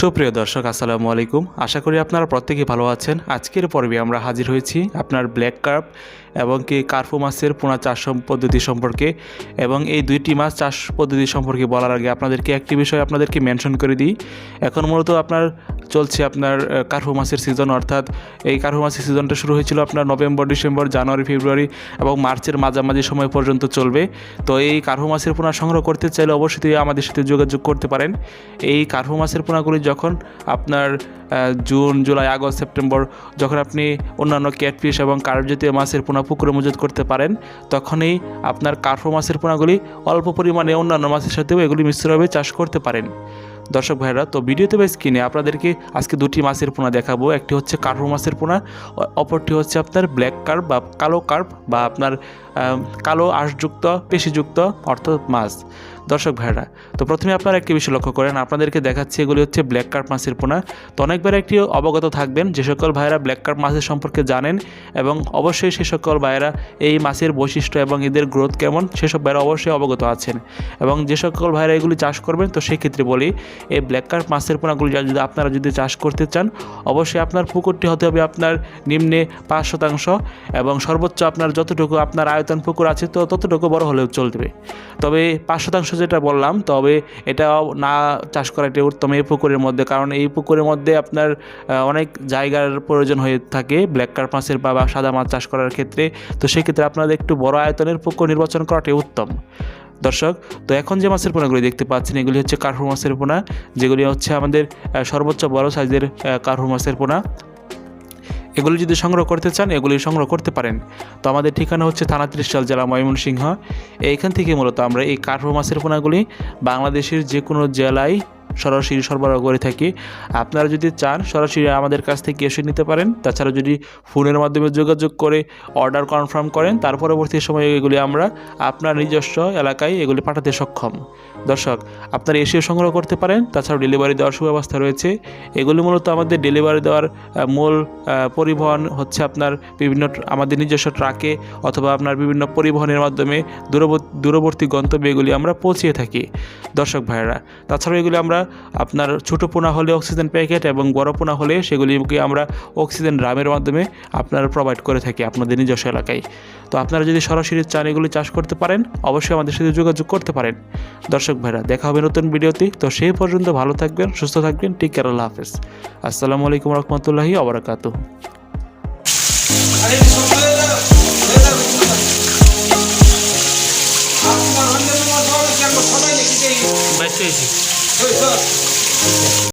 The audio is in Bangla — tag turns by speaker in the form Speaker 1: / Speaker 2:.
Speaker 1: সুপ্রিয় দর্শক, আসসালামু আলাইকুম। আশা করি আপনারা প্রত্যেকেই ভালো আছেন। আজকের পর্বে আমরা হাজির হয়েছি আপনার ব্ল্যাক কার্প এবং কি কার্পো মাছের পোনা চাষ পদ্ধতি সম্পর্কে এবং এই দুইটি মাছ চাষ পদ্ধতি সম্পর্কে বলার আগে আপনাদেরকে একটি বিষয় আপনাদেরকে মেনশন করে দিই। এখন মূলত আপনার চলছে আপনার কার্পো মাছের সিজন অর্থাৎ এই কার্পো মাছের সিজনটা শুরু হয়েছিল আপনার নভেম্বর, ডিসেম্বর, জানুয়ারি, ফেব্রুয়ারি এবং মার্চের মাঝামাঝি সময় পর্যন্ত চলবে। তো এই কার্পো মাছের পোনা সংগ্রহ করতে চাইলে অবশ্যই আমাদের সাথে যোগাযোগ করতে পারেন। এই কার্পো মাছের পোনাগুলি যখন আপনার জুন, জুলাই, আগস্ট, সেপ্টেম্বর, যখন আপনি অন্যান্য ক্যাটফিশ এবং কার্প জাতীয় মাছের পোনা পুকুরে মজুত করতে পারেন, তখনই আপনার কার্ফ মাছের পোনাগুলি অল্প পরিমাণে অন্যান্য মাছের সাথেও এগুলি মিশ্রভাবে চাষ করতে পারেন। দর্শক ভাইরা তো ভিডিওতে বেশ কিনে আপনাদেরকে আজকে দুটি মাছের পোনা দেখাবো। একটি হচ্ছে কার্পো মাছের পোনা অপরটি হচ্ছে আপনার ব্ল্যাক কার্প বা কালো কার্প বা আপনার কালো আঁশযুক্ত, পেশিযুক্ত অর্থাৎ মাছ। দর্শক ভাইরা তো প্রথমে আপনারা একটি বিষয় লক্ষ্য করেন। আপনাদেরকে দেখাচ্ছি এগুলি হচ্ছে ব্ল্যাক কার্প মাছের পোনা। তো অনেকবার একটি অবগত থাকবেন, যে সকল ভাইরা ব্ল্যাক কার্প মাছের সম্পর্কে জানেন এবং অবশ্যই সে সকল ভাইরা এই মাছের বৈশিষ্ট্য এবং এদের গ্রোথ কেমন সেসব ভাইরা অবশ্যই অবগত আছেন। এবং যে সকল ভাইরা এগুলি চাষ করবেন, তো সেই ক্ষেত্রে বলি, এই ব্ল্যাক কার্প মাছের পোনাগুলি যদি আপনারা যদি চাষ করতে চান, অবশ্যই আপনার পুকুরটি হতে হবে আপনার নিম্নে পাঁচ শতাংশ এবং সর্বোচ্চ আপনার যতটুকু আপনার আয়তন পুকুর আছে, তো ততটুকু বড় হলেও চলবে। তবে পাঁচ শতাংশ যেটা বললাম, তবে এটা না চাষ করাটি উত্তম এই পুকুরের মধ্যে। কারণ এই পুকুরের মধ্যে আপনার অনেক জায়গার প্রয়োজন হয়ে থাকে ব্ল্যাক কার্প মাছের বা সাদা মাছ চাষ করার ক্ষেত্রে। তো সেক্ষেত্রে আপনাদের একটু বড় আয়তনের পুকুর নির্বাচন করাটাই উত্তম। দর্শক, তো এখন যে মাছের পোনাগুলি দেখতে পাচ্ছেন, এগুলি হচ্ছে কার্ফু মাছের পোনা, যেগুলি হচ্ছে আমাদের সর্বোচ্চ বড় সাইজের কার্ফু মাছের পোনা। এগুলি যদি সংগ্রহ করতে চান, এগুলি সংগ্রহ করতে পারেন। তো আমাদের ঠিকানা হচ্ছে থানা ত্রিশাল জেলা ময়মনসিংহ। এইখান থেকে মূলত আমরা এই কাঠ মাছের পোনাগুলি বাংলাদেশের যে কোনো জেলায় সরাসরি সরবরাহ করে থাকি। আপনারা যদি চান, সরাসরি আমাদের কাছ থেকে এসে নিতে পারেন। তাছাড়া যদি ফোনের মাধ্যমে যোগাযোগ করে অর্ডার কনফার্ম করেন, তার পরবর্তী সময়ে এগুলি আমরা আপনার নিজস্ব এলাকায় এগুলি পাঠাতে সক্ষম। দর্শক, আপনারা এসে সংগ্রহ করতে পারেন, তাছাড়াও ডেলিভারি দেওয়ার সুব্যবস্থা রয়েছে। এগুলি মূলত আমাদের ডেলিভারি দেওয়ার মূল পরিবহন হচ্ছে আপনার বিভিন্ন আমাদের নিজস্ব ট্রাকে অথবা আপনার বিভিন্ন পরিবহনের মাধ্যমে দূরবর্তী গন্তব্যে এগুলি আমরা পৌঁছিয়ে থাকি। দর্শক ভাইয়েরা, তাছাড়াও এগুলি আমরা আপনার ছোটো পোনা হলে অক্সিজেন প্যাকেট এবং বড় পোনা হলে সেগুলিকে আমরা অক্সিজেন ড্রামের মাধ্যমে আপনারা প্রোভাইড করে থাকি আপনাদের নিজস্ব এলাকায়। তো আপনারা যদি সরাসরি চান এগুলি চাষ করতে পারেন, অবশ্যই আমাদের সাথে যোগাযোগ করতে পারেন। দর্শক ভাইরা, দেখা হবে নতুন ভিডিওতে। তো সেই পর্যন্ত ভালো থাকবেন, সুস্থ থাকবেন ঠিক কেয়ার আল্লাহ হাফেজ। আসসালামু আলাইকুম রহমতুল্লাহি আবরাকাত
Speaker 2: Thank you. 여기 있어.